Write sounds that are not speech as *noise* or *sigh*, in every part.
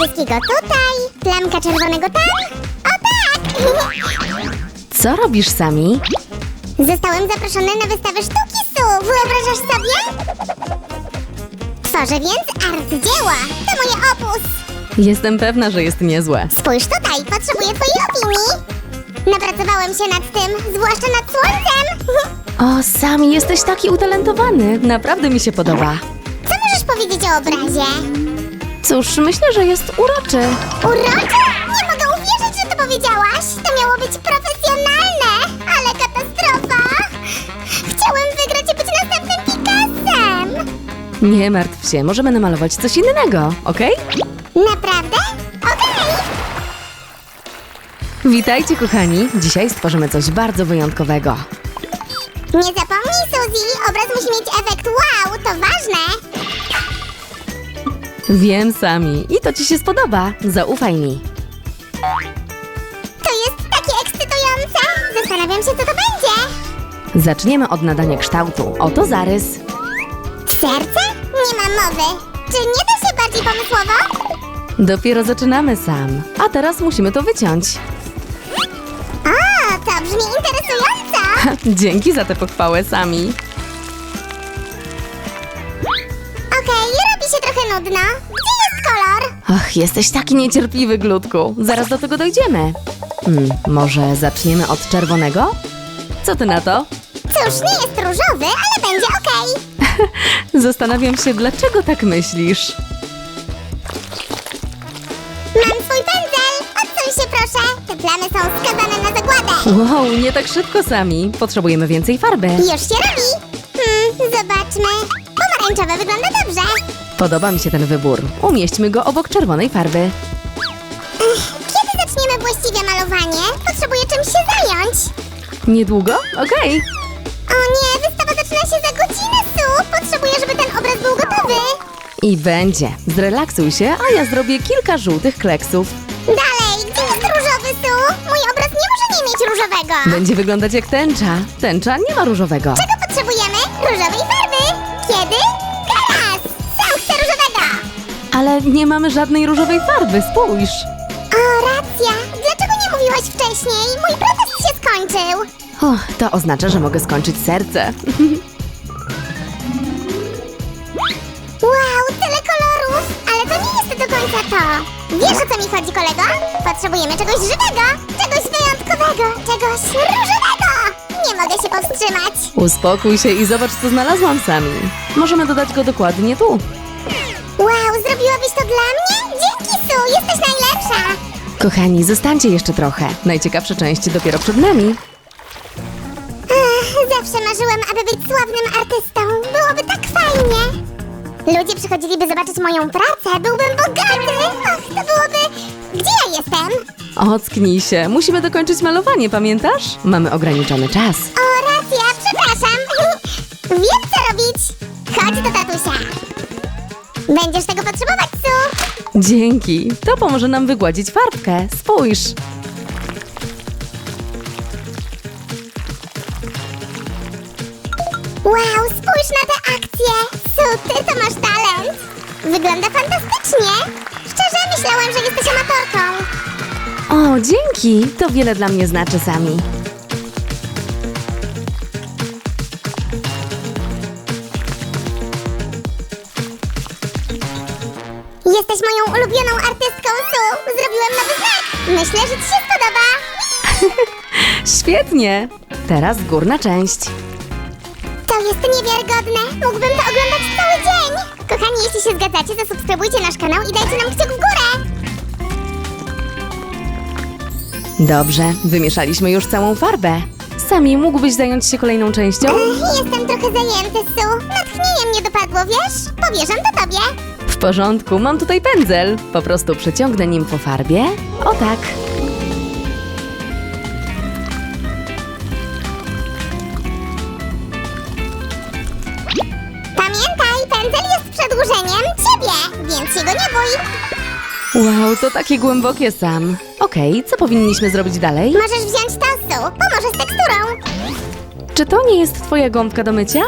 niebieskiego tutaj, plamka czerwonego tam. O tak! Co robisz, Sami? Zostałem zaproszony na wystawę sztuki Su. Wyobrażasz sobie? Tworzę więc arcydzieła. To mój opus. Jestem pewna, że jest niezłe. Spójrz tutaj, potrzebuję twojej opinii. Napracowałem się nad tym, zwłaszcza nad słońcem. O, Sami, jesteś taki utalentowany. Naprawdę mi się podoba. Co możesz powiedzieć o obrazie? Cóż, myślę, że jest uroczy. Uroczy? Nie mogę uwierzyć, że to powiedziałaś. To miało być profesjonalne, ale katastrofa. Chciałem wygrać i być następnym Picassem. Nie martw się, możemy namalować coś innego, okej? Naprawdę? Okej. Witajcie, kochani. Dzisiaj stworzymy coś bardzo wyjątkowego. Nie zapomnij, Suzy, obraz musi mieć efekt wow, to ważne. Wiem, Sami. I to ci się spodoba. Zaufaj mi. To jest takie ekscytujące. Zastanawiam się, co to będzie. Zaczniemy od nadania kształtu. Oto zarys. Serce? Nie mam mowy. Czy nie da się bardziej pomysłowo? Dopiero zaczynamy, Sam. A teraz musimy to wyciąć. O, to brzmi interesująco. *laughs* Dzięki za tę pochwałę, Sami. Nudno. Gdzie jest kolor? Ach, jesteś taki niecierpliwy, Glutku. Zaraz do tego dojdziemy. Hmm, może zaczniemy od czerwonego? Co ty na to? Cóż, nie jest różowy, ale będzie okej. *laughs* Zastanawiam się, dlaczego tak myślisz. Mam swój pędzel. Odsuń się proszę. Te plamy są skazane na zagładę. Wow, nie tak szybko, Sami. Potrzebujemy więcej farby. Już się robi. Hmm, zobaczmy. Pomarańczowe wygląda dobrze. Podoba mi się ten wybór. Umieśćmy go obok czerwonej farby. Kiedy zaczniemy właściwie malowanie? Potrzebuję czymś się zająć. Niedługo? Okej. O nie, wystawa zaczyna się za godzinę, Su. Potrzebuję, żeby ten obraz był gotowy. I będzie. Zrelaksuj się, a ja zrobię kilka żółtych kleksów. Dalej, gdzie jest różowy, Su? Mój obraz nie może nie mieć różowego. Będzie wyglądać jak tęcza. Tęcza nie ma różowego. Czego potrzebujemy? Różowej Ale nie mamy żadnej różowej farby, spójrz. O, racja. Dlaczego nie mówiłaś wcześniej? Mój protest się skończył. O, to oznacza, że mogę skończyć serce. *laughs* Wow, tyle kolorów! Ale to nie jest do końca to. Wiesz o co mi chodzi, kolego? Potrzebujemy czegoś żywego, czegoś wyjątkowego, czegoś różowego! Nie mogę się powstrzymać. Uspokój się i zobacz, co znalazłam sami. Możemy dodać go dokładnie tu. Wow, zrobiłabyś to dla mnie? Dzięki, Su, jesteś najlepsza! Kochani, zostańcie jeszcze trochę. Najciekawsza część dopiero przed nami. Ach, zawsze marzyłam, aby być sławnym artystą. Byłoby tak fajnie. Ludzie przychodziliby zobaczyć moją pracę, byłbym bogaty! Och, to byłoby... Gdzie ja jestem? Ocknij się, musimy dokończyć malowanie, pamiętasz? Mamy ograniczony czas. O, racja, przepraszam. Wiem, co robić. Chodź do tatusia. Będziesz tego potrzebować, Su. Dzięki, to pomoże nam wygładzić farbkę. Spójrz. Wow, spójrz na tę akcję. Su, ty to masz talent. Wygląda fantastycznie. Szczerze, myślałam, że jesteś amatorką. O, dzięki, to wiele dla mnie znaczy sami. Ulubioną artystką, Su. Zrobiłem nowy znak. Myślę, że ci się spodoba. *laughs* Świetnie. Teraz górna część. To jest niewiarygodne. Mógłbym to oglądać cały dzień. Kochani, jeśli się zgadzacie, zasubskrybujcie nasz kanał i dajcie nam kciuk w górę. Dobrze, wymieszaliśmy już całą farbę. Sami mógłbyś zająć się kolejną częścią? Ech, Jestem trochę zajęty, Su. Natchnienie mnie dopadło, wiesz? Powierzam to tobie. W porządku, mam tutaj pędzel. Po prostu przeciągnę nim po farbie. O tak. Pamiętaj, pędzel jest przedłużeniem ciebie, więc się go nie bój. Wow, to takie głębokie sam. Okej, co powinniśmy zrobić dalej? Możesz wziąć to, Su. Pomoże z teksturą. Czy to nie jest twoja gąbka do mycia?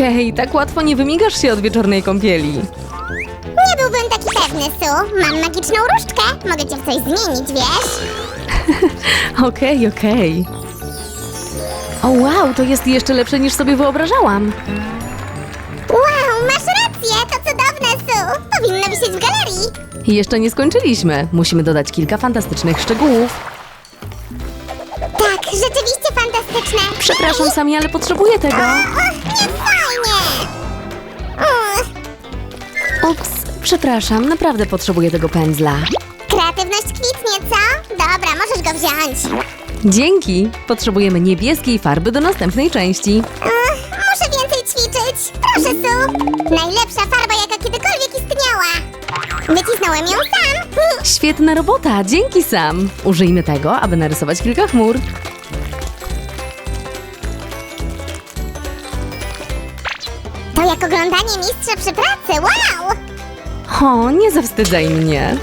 Hej, tak łatwo nie wymigasz się od wieczornej kąpieli. Nie byłbym taki pewny. Su. Mam magiczną różdżkę. Mogę cię w coś zmienić, wiesz? *laughs* Okej, okej. O wow, to jest jeszcze lepsze niż sobie wyobrażałam. Wow, masz rację, to cudowne, Su. Powinno wisieć w galerii. I Jeszcze nie skończyliśmy. Musimy dodać kilka fantastycznych szczegółów. Tak, rzeczywiście fantastyczne. Przepraszam sami, ale potrzebuję tego. Och, nie. Przepraszam, naprawdę potrzebuję tego pędzla. kreatywność kwitnie, co? Dobra, możesz go wziąć. Dzięki! Potrzebujemy niebieskiej farby do następnej części. Ach, muszę więcej ćwiczyć. Proszę, Su. Najlepsza farba, jaka kiedykolwiek istniała. Wycisnąłem ją sam. *laughs* Świetna robota, dzięki Sam! Użyjmy tego, aby narysować kilka chmur. To jak oglądanie mistrza przy pracy. Wow! O, nie zawstydzaj mnie.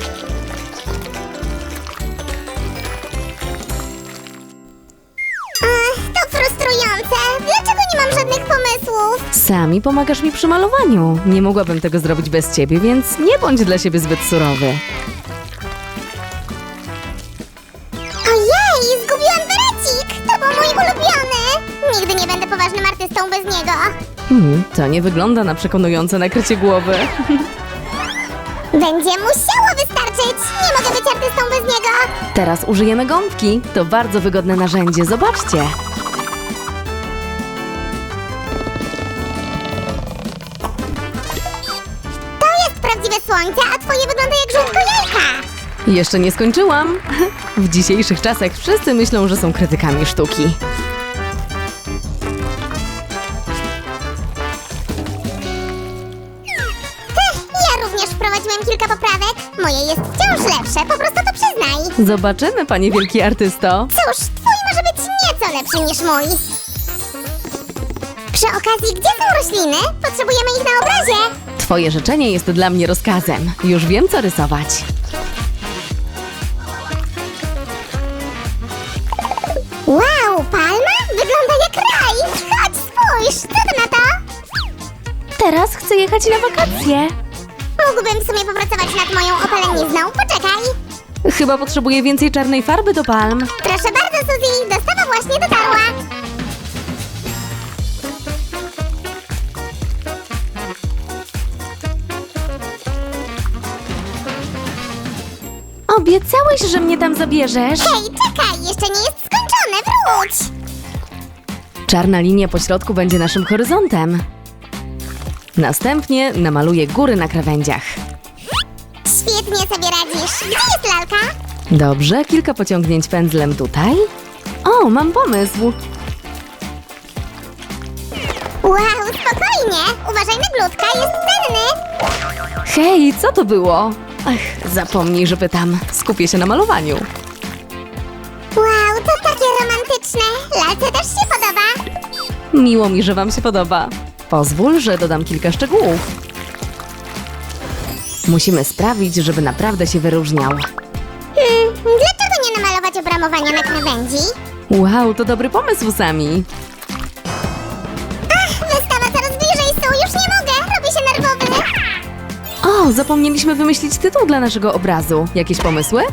Ach, to frustrujące. Dlaczego nie mam żadnych pomysłów? Sami pomagasz mi przy malowaniu. Nie mogłabym tego zrobić bez ciebie, więc nie bądź dla siebie zbyt surowy. Ojej, zgubiłam berecik! To był mój ulubiony! Nigdy nie będę poważnym artystą bez niego. Hmm, to nie wygląda na przekonujące nakrycie głowy. *laughs* Będzie musiało wystarczyć! Nie mogę być artystą bez niego! Teraz użyjemy gąbki. To bardzo wygodne narzędzie, zobaczcie. To jest prawdziwe słońce, a twoje wygląda jak żółtko jajka! Jeszcze nie skończyłam. W dzisiejszych czasach wszyscy myślą, że są krytykami sztuki. Zobaczymy, panie wielki artysto. Cóż, twój może być nieco lepszy niż mój. Przy okazji, gdzie są rośliny? Potrzebujemy ich na obrazie. Twoje życzenie jest dla mnie rozkazem. Już wiem, co rysować. Wow, palma? Wygląda jak raj! Chodź, spójrz! Co ty na to? Teraz chcę jechać na wakacje. Mógłbym w sumie popracować nad moją opalenizną. Poczekaj! Chyba potrzebuję więcej czarnej farby do palm. Proszę bardzo, Suzy, dostawa właśnie dotarła. Obiecałeś, że mnie tam zabierzesz. Hej, czekaj, jeszcze nie jest skończone, wróć! Czarna linia po środku będzie naszym horyzontem. Następnie namaluję góry na krawędziach. Sobie radzisz. Gdzie jest lalka? Dobrze, kilka pociągnięć pędzlem tutaj. O, mam pomysł. Wow, spokojnie! Uważaj na glutka, jest cenny! Hej, co to było? Ach, zapomnij, że pytam. Skupię się na malowaniu. Wow, to takie romantyczne! Lalce też się podoba! Miło mi, że wam się podoba. Pozwól, że dodam kilka szczegółów. Musimy sprawić, żeby naprawdę się wyróżniał. Hmm, dlaczego nie namalować obramowania na krawędzi? Wow, to dobry pomysł, Sami. Ach, wystawa coraz bliżej, Su, już nie mogę! Robię się nerwowy! O, zapomnieliśmy wymyślić tytuł dla naszego obrazu. Jakieś pomysły?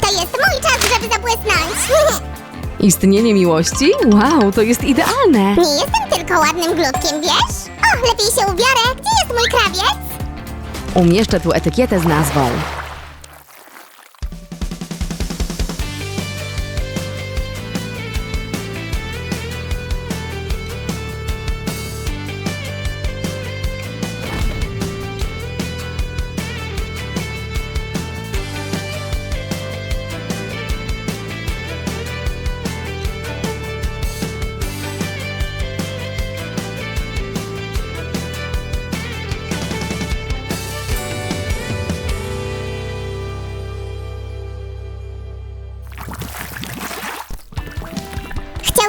To jest mój czas, żeby zabłysnąć! *laughs* Istnienie miłości? Wow, to jest idealne. nie jestem tylko ładnym glutkiem, wiesz? O, lepiej się ubiorę! Gdzie jest mój krawiec? Umieszczę tu etykietę z nazwą.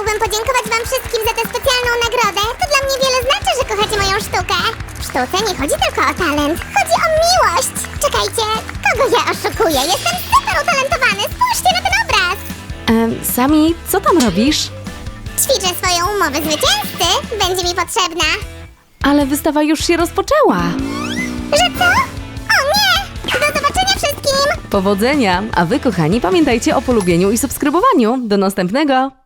Chciałbym podziękować wam wszystkim za tę specjalną nagrodę. To dla mnie wiele znaczy, że kochacie moją sztukę. W sztuce nie chodzi tylko o talent, chodzi o miłość. Czekajcie, kogo ja oszukuję? Jestem super utalentowany, spójrzcie na ten obraz. Em, Sami, co tam robisz? Ćwiczę swoją umowę zwycięzcy, będzie mi potrzebna. Ale wystawa już się rozpoczęła. Że co? O nie! Powodzenia! A wy, kochani, pamiętajcie o polubieniu i subskrybowaniu. Do następnego!